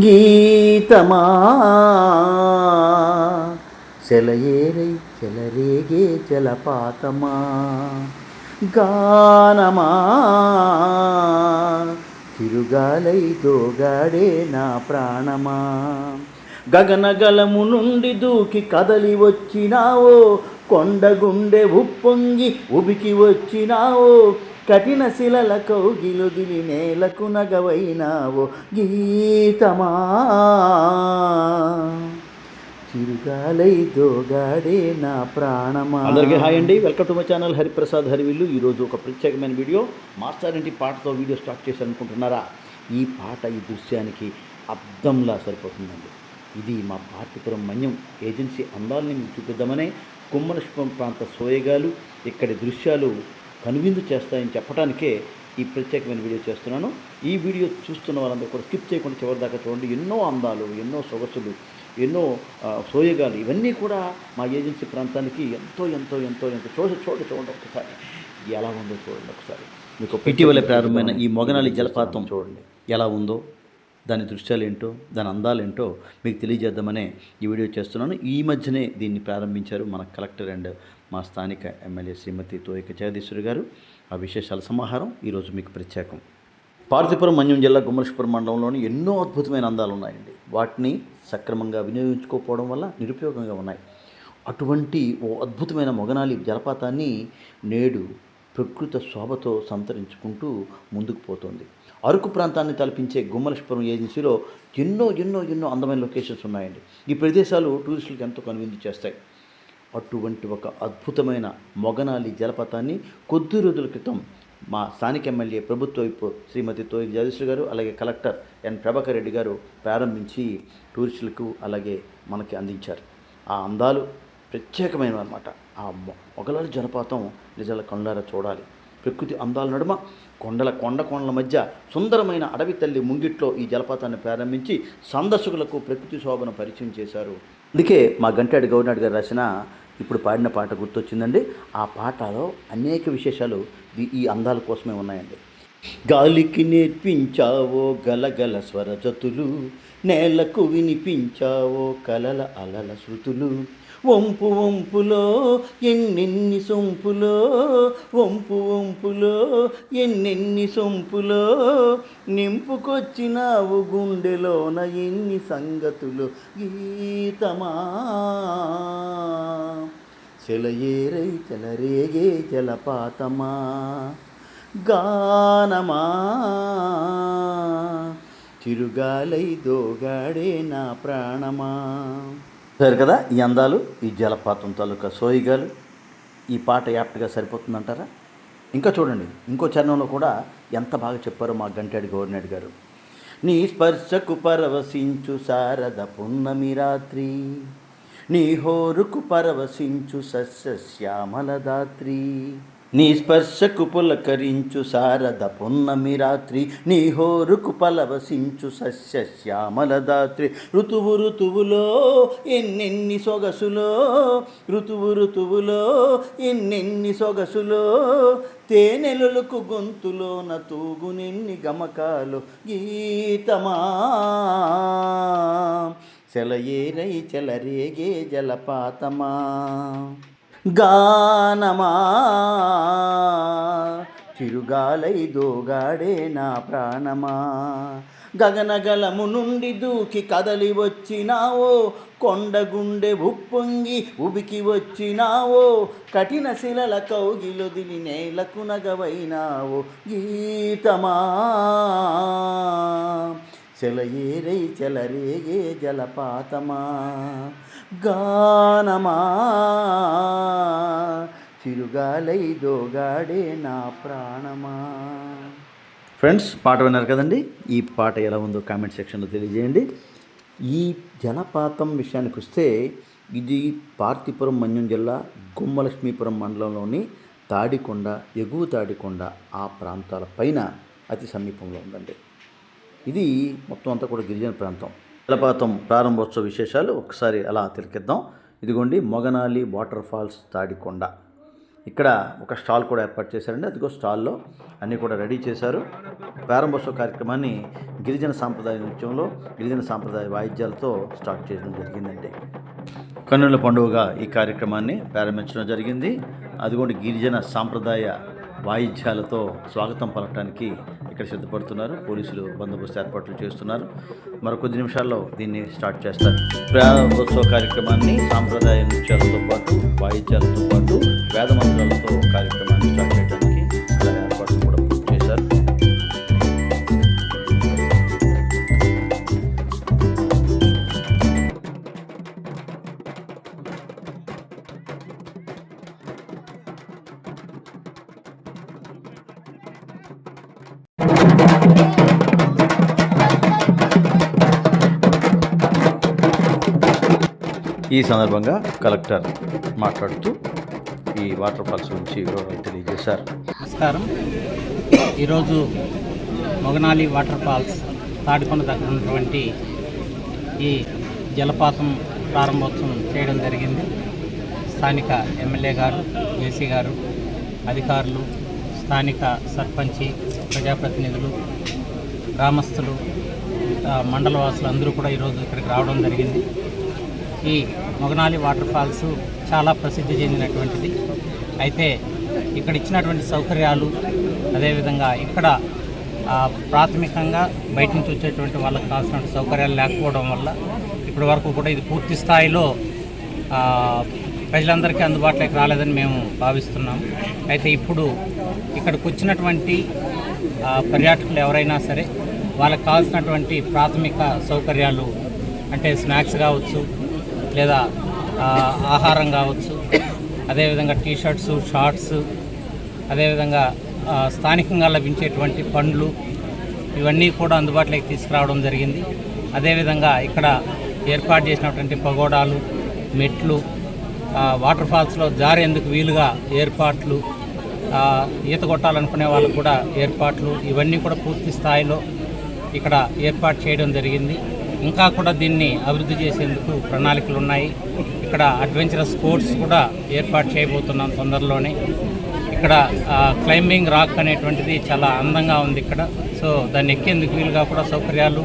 గీతమా. చెలయేరై చెలరేగే జలపాతమా గానమా. తిరుగాలై దోగాడే నా ప్రాణమా. గగనగలము నుండి దూకి కదలి వచ్చినావో కొండగుండె ఉప్పొంగి ఉబికి వచ్చినావో కఠిన శిలల కౌగిలుదిలి నేలకు నగవైనావో గీతమా. చిరుగాలై దోగాడే నా ప్రాణమా. అందరికీ హాయ్ అండి. Welcome to my channel Hariprasad Harivillu. ఈరోజు ఒక ప్రత్యేకమైన వీడియో. మాస్టర్ ఇంటి పాటతో వీడియో స్టార్ట్ చేసి అనుకుంటున్నారా ఈ పాట ఈ దృశ్యానికి అద్దంలా సరిపోతుందండి. ఇది మా భారతీపురం మన్యం ఏజెన్సీ అందాలని మీకు చూపిద్దామనే కుమ్మలక్ష్మం ప్రాంత సోయగాలు ఇక్కడి దృశ్యాలు కనువిందు చేస్తాయని చెప్పడానికే ఈ ప్రత్యేకమైన వీడియో చేస్తున్నాను. ఈ వీడియో చూస్తున్న వాళ్ళందరూ కూడా స్కిప్ చేయకుండా చివరి దాకా చూడండి. ఎన్నో అందాలు ఎన్నో సొగసులు ఎన్నో సోయగాలు ఇవన్నీ కూడా మా ఏజెన్సీ ప్రాంతానికి ఎంతో ఎంతో ఎంతో ఎంతో చూడ చూడ చూడండి ఒకసారి. ఎలా ఉందో చూడండి ఒకసారి. మీకు ఇటీవల ప్రారంభమైన ఈ మొగనాలి జలపాతం చూడండి. ఎలా ఉందో దాని దృశ్యాలు ఏంటో దాని అందాలు ఏంటో మీకు తెలియజేద్దామనే ఈ వీడియో చేస్తున్నాను. ఈ మధ్యనే దీన్ని ప్రారంభించారు మన కలెక్టర్ అండ్ మా స్థానిక ఎమ్మెల్యే శ్రీమతి తోయిక జగదీశ్వరి గారు. ఆ విశేషాల సమాహారం ఈరోజు మీకు ప్రత్యేకం. పార్థిపురం మన్యం జిల్లా గుమ్మలక్ష్పురం మండలంలోని ఎన్నో అద్భుతమైన అందాలు ఉన్నాయండి వాటిని సక్రమంగా వినియోగించుకోకపోవడం వల్ల నిరుపయోగంగా ఉన్నాయి. అటువంటి ఓ అద్భుతమైన మొగనాలి జలపాతాన్ని నేడు ప్రకృత శోభతో సంతరించుకుంటూ ముందుకు పోతోంది. అరకు ప్రాంతాన్ని తలపించే గుమ్మలక్ష్పురం ఏజెన్సీలో ఎన్నో ఎన్నో ఎన్నో అందమైన లొకేషన్స్ ఉన్నాయండి. ఈ ప్రదేశాలు టూరిస్టులకు ఎంతో కనువిందు చేస్తాయి. అటువంటి ఒక అద్భుతమైన మొగనాలి జలపాతాన్ని కొద్ది రోజుల క్రితం మా స్థానిక ఎమ్మెల్యే ప్రభుత్వ వైపు శ్రీమతి తోయి జగదీశ్వరి గారు అలాగే కలెక్టర్ ఎన్. ప్రభాకర్ రెడ్డి గారు ప్రారంభించి టూరిస్టులకు అలాగే మనకి అందించారు. ఆ అందాలు ప్రత్యేకమైనవి అనమాట ఆ మొ- మొగలాలి జలపాతం నిజాల కొండారా చూడాలి. ప్రకృతి అందాల నడుమ కొండల కొండ కొండల మధ్య సుందరమైన అడవి తల్లి ముంగిట్లో ఈ జలపాతాన్ని ప్రారంభించి సందర్శకులకు ప్రకృతి శోభను పరిచయం చేశారు. అందుకే మా గంటాడి గౌరినాడు గారు రాసిన ఇప్పుడు పాడిన పాట గుర్తొచ్చిందండి. ఆ పాటలో అనేక విశేషాలు ఈ- ఈ అందాల కోసమే ఉన్నాయండి. గాలికి నేర్పించావో గలగల స్వరజతులు నేలకు వినిపించావో కలల అలల శృతులు వంపు వంపులో ఎన్నెన్ని సొంపులో వంపు వంపులో ఎన్నెన్ని సొంపులో నింపుకొచ్చినావు గుండెలోన ఎన్ని సంగతులు గీతమా? చెలయేరై చెలరేగే జలపాతమా గానమా? చిరుగాలై దోగాడే నా ప్రాణమా? సరే కదా? ఈ అందాలు ఈ జలపాతం తాలూకా సోయిగాలు. ఈ పాట యాప్ట్గా సరిపోతుందంటారా? ఇంకా చూడండి ఇంకో చరణంలో కూడా ఎంత బాగా చెప్పారో మా గంటాడు గవర్నర్ గారు. నీ స్పర్శకు పరవశించు శారద పున్నమి రాత్రి నీ హోరుకు పరవశించు సస్య శ్యామలదాత్రి నీ స్పర్శకు పులకరించు శారద పున్నమి రాత్రి నీ హోరుకు పలవశించు సస్యశ్యామల దాత్రి. ఋతువు ఋతువులో ఎన్నెన్ని సొగసులో ఋతువు ఋతువులో ఎన్నెన్ని సొగసులో తేనెలులకు గొంతులోన తూగునెన్ని గమకాలు గీతమా. చెలయేరై చెలరేగే జలపాతమా. గానమా? చిరుగాలై దోగాడే నా ప్రాణమా? గగనగలము నుండి దూకి కదలి వచ్చినావో? కొండగుండె ఉప్పొంగి ఉబికి వచ్చినావో? కఠిన శిలల కౌగిలొదిలి నేలకు నగవైనావో? గీతమా? చెలయేరై చెలరేగే జలపాతమా? గానమా? చిరుగాలై దోగాడే నా ప్రాణమా? ఫ్రెండ్స్ పాట విన్నారు కదండి? ఈ పాట ఎలా ఉందో కామెంట్ సెక్షన్లో తెలియజేయండి. ఈ జలపాతం విషయానికి వస్తే ఇది పార్తిపురం మన్యం జిల్లా గుమ్మలక్ష్మీపురం మండలంలోని తాడికొండ ఎగువ తాడికొండ ఆ ప్రాంతాల పైన అతి సమీపంలో ఉందండి. ఇది మొత్తం అంతా కూడా గిరిజన ప్రాంతం. జలపాతం ప్రారంభోత్సవ విశేషాలు ఒకసారి అలా తిలకిద్దాం. ఇదిగోండి మొగనాలి వాటర్ ఫాల్స్ తాడికొండ. ఇక్కడ ఒక స్టాల్ కూడా ఏర్పాటు చేశారండి. అదిగో స్టాల్లో అన్నీ కూడా రెడీ చేశారు. ప్రారంభోత్సవ కార్యక్రమాన్ని గిరిజన సాంప్రదాయ నృత్యంలో గిరిజన సాంప్రదాయ వాయిద్యాలతో స్టార్ట్ చేయడం జరిగిందండి. కన్నుల పండుగగా ఈ కార్యక్రమాన్ని ప్రారంభించడం జరిగింది. అదిగోండి గిరిజన సాంప్రదాయ వాయిద్యాలతో స్వాగతం పలకడానికి ఇక్కడ సిద్ధపడుతున్నారు. పోలీసులు బందోబస్తు ఏర్పాట్లు చేస్తున్నారు. మరో కొద్ది నిమిషాల్లో దీన్ని స్టార్ట్ చేస్తారు. ప్రారంభోత్సవ కార్యక్రమాన్ని సాంప్రదాయ నృత్యాలతో పాటు వాయిద్యాలతో పాటు వేద మంత్రాలతో కార్యక్రమాన్ని స్టార్ట్ ఈ సందర్భంగా కలెక్టర్ మాట్లాడుతూ ఈ వాటర్ ఫాల్స్ గురించి వివరాలు తెలియజేశారు. నమస్కారం. ఈరోజు మొగనాలి వాటర్ ఫాల్స్ తాడికొండ దగ్గర ఉన్నటువంటి ఈ జలపాతం ప్రారంభోత్సవం చేయడం జరిగింది. స్థానిక ఎమ్మెల్యే గారు జేసీ గారు అధికారులు స్థానిక సర్పంచి ప్రజాప్రతినిధులు గ్రామస్తులు మండల వాసులు అందరూ కూడా ఈరోజు ఇక్కడికి రావడం జరిగింది. ఈ మొగనాలి వాటర్ ఫాల్స్ చాలా ప్రసిద్ధి చెందినటువంటిది. అయితే ఇక్కడ ఇచ్చినటువంటి సౌకర్యాలు అదేవిధంగా ఇక్కడ ప్రాథమికంగా బయట నుంచి వచ్చేటువంటి వాళ్ళకి కావాల్సిన సౌకర్యాలు లేకపోవడం వల్ల ఇప్పటి వరకు కూడా ఇది పూర్తి స్థాయిలో ప్రజలందరికీ అందుబాటులోకి రాలేదని మేము భావిస్తున్నాం. అయితే ఇప్పుడు ఇక్కడికి వచ్చినటువంటి పర్యాటకులు ఎవరైనా సరే వాళ్ళకి కావాల్సినటువంటి ప్రాథమిక సౌకర్యాలు అంటే స్నాక్స్ కావచ్చు లేదా ఆహారం కావచ్చు అదేవిధంగా టీ షర్ట్స్ షార్ట్స్ అదేవిధంగా స్థానికంగా లభించేటువంటి పండ్లు ఇవన్నీ కూడా అందుబాటులోకి తీసుకురావడం జరిగింది. అదేవిధంగా ఇక్కడ ఏర్పాటు చేసినటువంటి పగోడాలు మెట్లు వాటర్ ఫాల్స్లో జారేందుకు వీలుగా ఏర్పాట్లు ఈత కొట్టాలనుకునే వాళ్ళకు కూడా ఏర్పాట్లు ఇవన్నీ కూడా పూర్తి స్థాయిలో ఇక్కడ ఏర్పాటు చేయడం జరిగింది. ఇంకా కూడా దీన్ని అభివృద్ధి చేసేందుకు ప్రణాళికలు ఉన్నాయి ఇక్కడ అడ్వెంచరస్ స్పోర్ట్స్ కూడా ఏర్పాటు చేయబోతున్నాం తొందరలోనే. ఇక్కడ క్లైంబింగ్ రాక్ అనేటువంటిది చాలా అందంగా ఉంది ఇక్కడ. సో దాన్ని ఎక్కేందుకు వీలుగా కూడా సౌకర్యాలు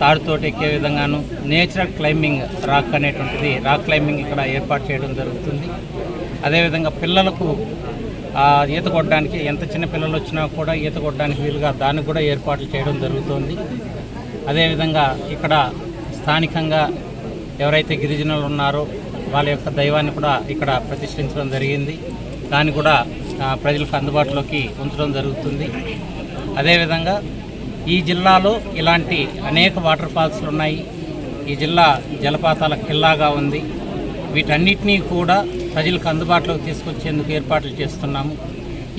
తాడుతోటి ఎక్కే విధంగాను నేచురల్ క్లైంబింగ్ రాక్ అనేటువంటిది రాక్ క్లైంబింగ్ ఇక్కడ ఏర్పాటు చేయడం జరుగుతుంది. అదేవిధంగా పిల్లలకు ఈత కొట్టడానికి ఎంత చిన్న పిల్లలు వచ్చినా కూడా ఈత కొట్టడానికి వీలుగా దానికి కూడా ఏర్పాట్లు చేయడం జరుగుతుంది. అదేవిధంగా ఇక్కడ స్థానికంగా ఎవరైతే గిరిజనులు ఉన్నారో వాళ్ళ యొక్క దైవాన్ని కూడా ఇక్కడ ప్రతిష్ఠించడం జరిగింది. దాన్ని కూడా ప్రజలకు అందుబాటులోకి ఉంచడం జరుగుతుంది. అదేవిధంగా ఈ జిల్లాలో ఇలాంటి అనేక వాటర్ ఫాల్స్లు ఉన్నాయి. ఈ జిల్లా జలపాతాల కిల్లాగా ఉంది. వీటన్నిటినీ కూడా ప్రజలకు అందుబాటులోకి తీసుకొచ్చేందుకు ఏర్పాట్లు చేస్తున్నాము.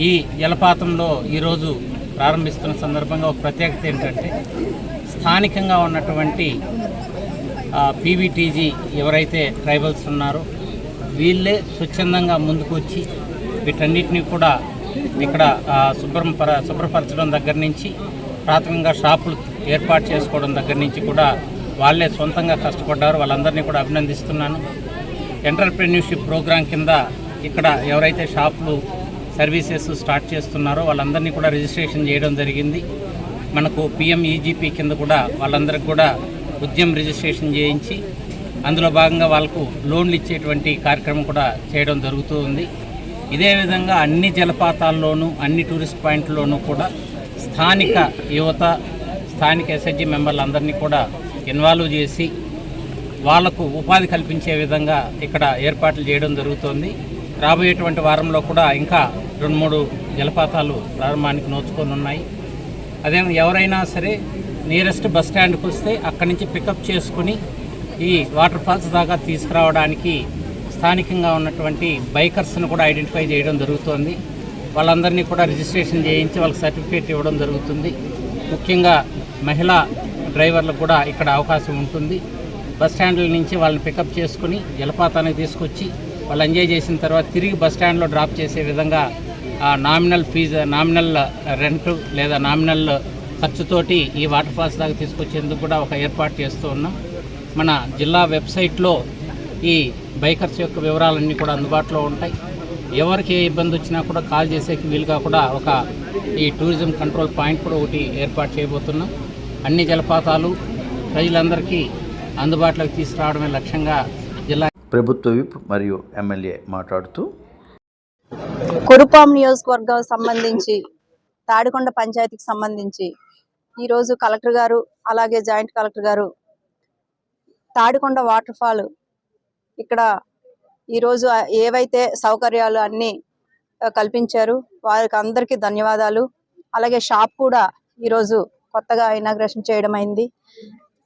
ఈ జలపాతంలో ఈరోజు ప్రారంభిస్తున్న సందర్భంగా ఒక ప్రత్యేకత ఏంటంటే స్థానికంగా ఉన్నటువంటి పీవీటీజీ ఎవరైతే ట్రైబల్స్ ఉన్నారో వీళ్ళే స్వచ్ఛందంగా ముందుకు వచ్చి వీటన్నిటిని కూడా ఇక్కడ శుభ్రం పర శుభ్రపరచడం దగ్గర నుంచి ప్రాథమికంగా షాపులు ఏర్పాటు చేసుకోవడం దగ్గర నుంచి కూడా వాళ్ళే సొంతంగా కష్టపడ్డారు. వాళ్ళందరినీ కూడా అభినందిస్తున్నాను. ఎంటర్ప్రెన్యూర్షిప్ ప్రోగ్రాం కింద ఇక్కడ ఎవరైతే షాపులు సర్వీసెస్ స్టార్ట్ చేస్తున్నారో వాళ్ళందరినీ కూడా రిజిస్ట్రేషన్ చేయడం జరిగింది. మనకు పిఎంఈజీపీ కింద కూడా వాళ్ళందరికీ కూడా ఉద్యమ రిజిస్ట్రేషన్ చేయించి అందులో భాగంగా వాళ్ళకు లోన్లు ఇచ్చేటువంటి కార్యక్రమం కూడా చేయడం జరుగుతూ ఉంది. ఇదే విధంగా అన్ని జలపాతాల్లోనూ అన్ని టూరిస్ట్ పాయింట్లోనూ కూడా స్థానిక యువత స్థానిక ఎస్హెచ్జి మెంబర్లందరినీ కూడా ఇన్వాల్వ్ చేసి వాళ్ళకు ఉపాధి కల్పించే విధంగా ఇక్కడ ఏర్పాట్లు చేయడం జరుగుతోంది. రాబోయేటువంటి వారంలో కూడా ఇంకా రెండు మూడు జలపాతాలు ప్రారంభానికి నోచుకొని ఉన్నాయి. అదే ఎవరైనా సరే నియరెస్ట్ బస్ స్టాండ్కి వస్తే అక్కడి నుంచి పికప్ చేసుకుని ఈ వాటర్ ఫాల్స్ దాకా తీసుకురావడానికి స్థానికంగా ఉన్నటువంటి బైకర్స్ను కూడా ఐడెంటిఫై చేయడం జరుగుతోంది. వాళ్ళందరినీ కూడా రిజిస్ట్రేషన్ చేయించి వాళ్ళకి సర్టిఫికేట్ ఇవ్వడం జరుగుతుంది. ముఖ్యంగా మహిళా డ్రైవర్లకు కూడా ఇక్కడ అవకాశం ఉంటుంది. బస్ స్టాండ్ల నుంచి వాళ్ళని పికప్ చేసుకుని జలపాతానికి తీసుకొచ్చి వాళ్ళు ఎంజాయ్ చేసిన తర్వాత తిరిగి బస్ స్టాండ్లో డ్రాప్ చేసే విధంగా నామినల్ ఫీజు నామినల్ రెంట్ లేదా నామినల్ ఖర్చుతోటి ఈ వాటర్ ఫాల్స్ దాకా తీసుకొచ్చేందుకు కూడా ఒక ఏర్పాటు చేస్తూ ఉన్నాం. మన జిల్లా వెబ్సైట్లో ఈ బైకర్స్ యొక్క వివరాలన్నీ కూడా అందుబాటులో ఉంటాయి. ఎవరికి ఏ ఇబ్బంది వచ్చినా కూడా కాల్ చేసేకి వీలుగా కూడా ఒక ఈ టూరిజం కంట్రోల్ పాయింట్ కూడా ఒకటి ఏర్పాటు చేయబోతున్నాం. అన్ని జలపాతాలు ప్రజలందరికీ అందుబాటులోకి తీసుకురావడమే లక్ష్యంగా జిల్లా ప్రభుత్వ విప్ మరియు ఎమ్మెల్యే మాట్లాడుతూ కురుపాం నియోజకవర్గం సంబంధించి తాడికొండ పంచాయతీకి సంబంధించి ఈరోజు కలెక్టర్ గారు అలాగే జాయింట్ కలెక్టర్ గారు తాడికొండ వాటర్ ఫాల్ ఇక్కడ ఈరోజు ఏవైతే సౌకర్యాలు అన్నీ కల్పించారు వారికి అందరికీ ధన్యవాదాలు. అలాగే షాప్ కూడా ఈరోజు కొత్తగా ఇనాగ్రేషన్ చేయడం అయింది.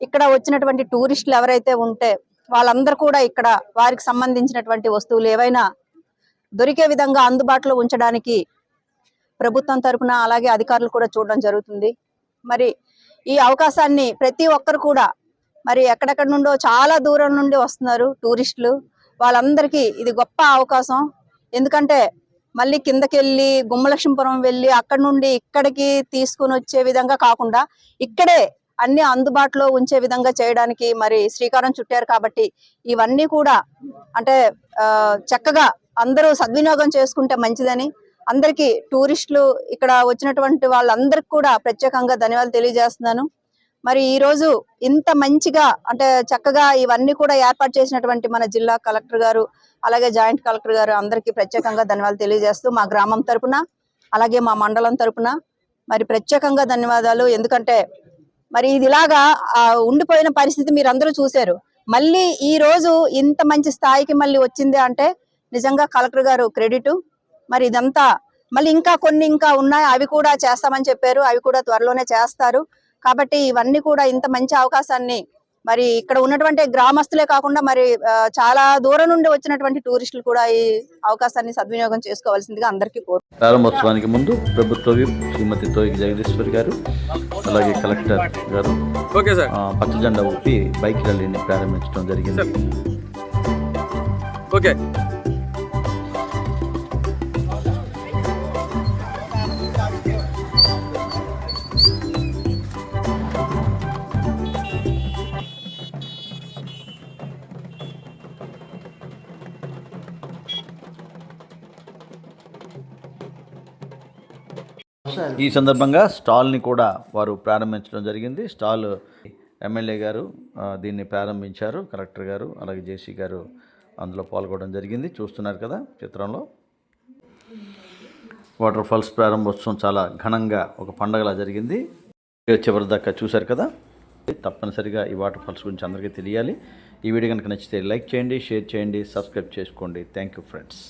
ఇక్కడ వచ్చినటువంటి టూరిస్టులు ఎవరైతే ఉంటే వాళ్ళందరూ కూడా ఇక్కడ వారికి సంబంధించినటువంటి వస్తువులు ఏవైనా దొరికే విధంగా అందుబాటులో ఉంచడానికి ప్రభుత్వం తరఫున అలాగే అధికారులు కూడా చూడడం జరుగుతుంది. మరి ఈ అవకాశాన్ని ప్రతి ఒక్కరు కూడా మరి ఎక్కడెక్కడ నుండో చాలా దూరం నుండి వస్తున్నారు టూరిస్టులు. వాళ్ళందరికీ ఇది గొప్ప అవకాశం. ఎందుకంటే మళ్ళీ కిందకెళ్ళి గుమ్మలక్ష్మీపురం వెళ్ళి అక్కడ నుండి ఇక్కడికి తీసుకుని వచ్చే విధంగా కాకుండా ఇక్కడే అన్ని అందుబాటులో ఉంచే విధంగా చేయడానికి మరి శ్రీకారం చుట్టారు కాబట్టి ఇవన్నీ కూడా అంటే చక్కగా అందరూ సద్వినియోగం చేసుకుంటే మంచిదని. అందరికీ టూరిస్టులు ఇక్కడ వచ్చినటువంటి వాళ్ళందరికీ కూడా ప్రత్యేకంగా ధన్యవాదాలు తెలియజేస్తున్నాను. మరి ఈరోజు ఇంత మంచిగా అంటే చక్కగా ఇవన్నీ కూడా ఏర్పాటు చేసినటువంటి మన జిల్లా కలెక్టర్ గారు అలాగే జాయింట్ కలెక్టర్ గారు అందరికీ ప్రత్యేకంగా ధన్యవాదాలు తెలియజేస్తూ మా గ్రామం తరపున అలాగే మా మండలం తరపున మరి ప్రత్యేకంగా ధన్యవాదాలు. ఎందుకంటే మరి ఇది ఇలాగా ఉండిపోయిన పరిస్థితి మీరు అందరూ చూశారు. మళ్ళీ ఈ రోజు ఇంత మంచి స్థాయికి మళ్ళీ వచ్చింది అంటే నిజంగా కలెక్టర్ గారు క్రెడిట్. మరి ఇదంతా మళ్ళీ ఇంకా కొన్ని ఇంకా ఉన్నాయి. అవి కూడా చేస్తామని చెప్పారు. అవి కూడా త్వరలోనే చేస్తారు. కాబట్టి ఇవన్నీ కూడా ఇంత మంచి అవకాశాన్ని మరి ఇక్కడ ఉన్నటువంటి గ్రామస్తులే కాకుండా మరి చాలా దూరం నుండి వచ్చినటువంటి టూరిస్టులు కూడా ఈ అవకాశాన్ని సద్వినియోగం చేసుకోవాల్సిందిగా అందరికీ కోరు. ప్రారంభోత్సవానికి ముందు ప్రభుత్వ శ్రీమతి జగదీశ్వరి గారు అలాగే కలెక్టర్ గారు ఓకే సార్. ఆ, పచ్చ జెండా ఊపి బైక్ ర్యాలీని ప్రారంభించడం జరిగింది. ఓకే. ఈ సందర్భంగా స్టాల్ని కూడా వారు ప్రారంభించడం జరిగింది. స్టాల్ ఎమ్మెల్యే గారు దీన్ని ప్రారంభించారు. కలెక్టర్ గారు అలాగే జేసీ గారు అందులో పాల్గొనడం జరిగింది. చూస్తున్నారు కదా చిత్రంలో. వాటర్ ఫాల్స్ ప్రారంభోత్సవం చాలా ఘనంగా ఒక పండగలా జరిగింది. చివరి దాకా చూశారు కదా. తప్పనిసరిగా ఈ వాటర్ ఫాల్స్ గురించి అందరికీ తెలియాలి. ఈ వీడియో కనుక నచ్చితే లైక్ చేయండి షేర్ చేయండి సబ్స్క్రైబ్ చేసుకోండి. Thank you friends.